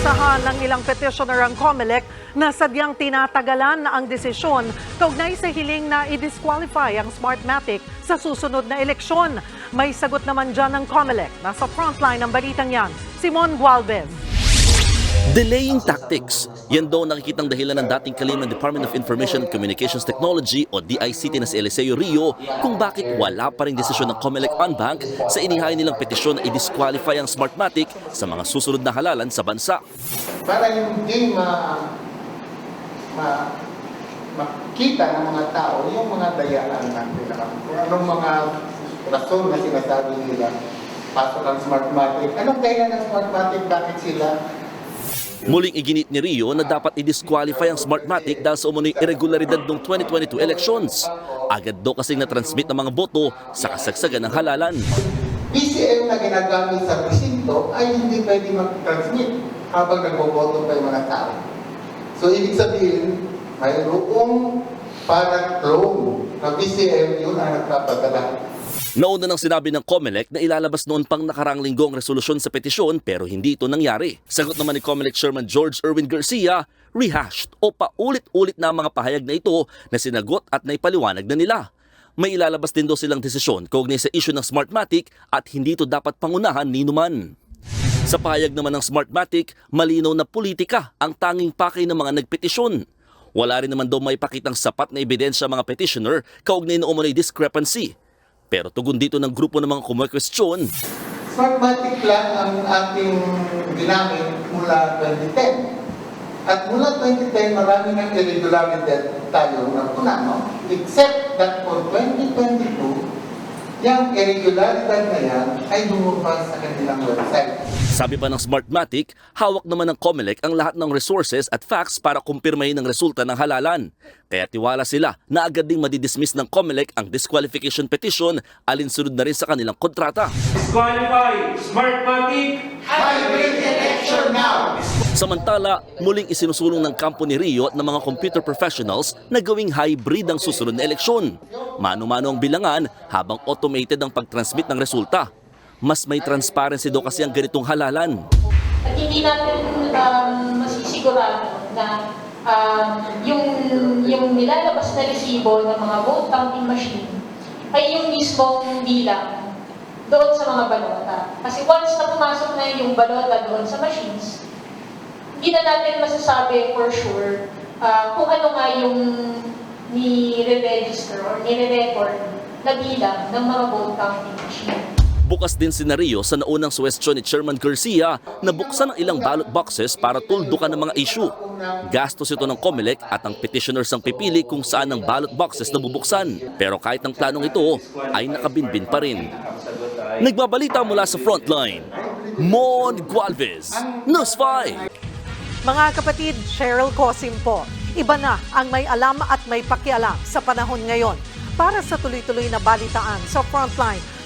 Inakusahan ng ilang petitioner ang COMELEC na sadyang tinatagalan na ang desisyon kaugnay sa hiling na i-disqualify ang Smartmatic sa susunod na eleksyon. May sagot naman dyan ng COMELEC. Nasa frontline ng balitang yan, Simon Gualvez. Delaying tactics. Yan daw ang nakikitang dahilan ng dating kalim ng Department of Information and Communications Technology o DICT na si Eliseo Rio kung bakit wala pa rin desisyon ng Comelec on Bank sa inihain nilang petisyon na i-disqualify ang Smartmatic sa mga susunod na halalan sa bansa. para hindi ma, ma makita ng mga tao yung mga dayaan ng nila. Kung anong mga rason na sinasabi nila pasok ang Smartmatic. Anong kaya ng Smartmatic? Bakit sila Muling iginit ni Rio na dapat i-disqualify ang Smartmatic dahil sa umunoy irregularidad ng 2022 elections. Agad daw kasing na-transmit ng mga boto sa kasagsagan ng halalan. PCM na ginagamit sa presinto ay hindi pwede mag-transmit habang nagboboto pa yung mga tao. So, ibig sabihin, mayroong parang clone na PCM yun ang nagpapadala. Nauna nang sinabi ng COMELEC na ilalabas noon pang nakarang linggo ang resolusyon sa petisyon pero hindi ito nangyari. Sagot naman ni COMELEC Chairman George Erwin Garcia, rehashed o paulit-ulit na mga pahayag na ito na sinagot at naipaliwanag na nila. May ilalabas din daw silang desisyon kaugnay sa issue ng Smartmatic at hindi ito dapat pangunahan ni Numan. Sa pahayag naman ng Smartmatic, malinaw na politika ang tanging pakay ng mga nagpetisyon. Wala rin naman daw may pakitang sapat na ebidensya mga petitioner kaugnay na umunoy discrepancy. Pero tugon dito ng grupo ng mga kumwekwestiyon, Smartmatic lang ang ating ginamit mula 2010. At mula 2010, marami ng irregularity tayo na puna, no? Except that for 2022, yung irregularidad na yan ay lumabas sa kanilang website. Sabi pa ng Smartmatic, hawak naman ng COMELEC ang lahat ng resources at facts para kumpirmahin ang resulta ng halalan. Kaya tiwala sila na agad ding madidismiss ng COMELEC ang disqualification petition alinsunod na rin sa kanilang kontrata. Disqualify Smartmatic Hybrid election now! Samantala, muling isinusulong ng kampo ni Rio at ng mga computer professionals na gawing hybrid ang susunod na eleksyon. Mano-mano ang bilangan habang automated ang pag-transmit ng resulta. Mas may transparency daw kasi ang ganitong halalan. At hindi natin um, masisigurado na um, yung, yung nilalabas na resibo ng mga vote counting machine ay yung mismong bilang doon sa mga balota. Kasi once na pumasok na yung balota doon sa machines, hindi na natin masasabi for sure uh, kung ano nga yung ni-register or ni-record na bilang ng mga vote counting machine. Bukas din Rio sa naunang suwestyon ni Chairman Garcia na buksan ang ilang ballot boxes para tuldukan ng mga issue. Gastos ito ng COMELEC at ang petitioners ang pipili kung saan ang ballot boxes na bubuksan. Pero kahit ang planong ito ay nakabinbin pa rin. Nagbabalita mula sa frontline, Mon Gualvez, News 5. Mga kapatid, Cheryl Cosim po. Iba na ang may alam at may pakialam sa panahon ngayon. Para sa tuloy-tuloy na balitaan sa Frontline,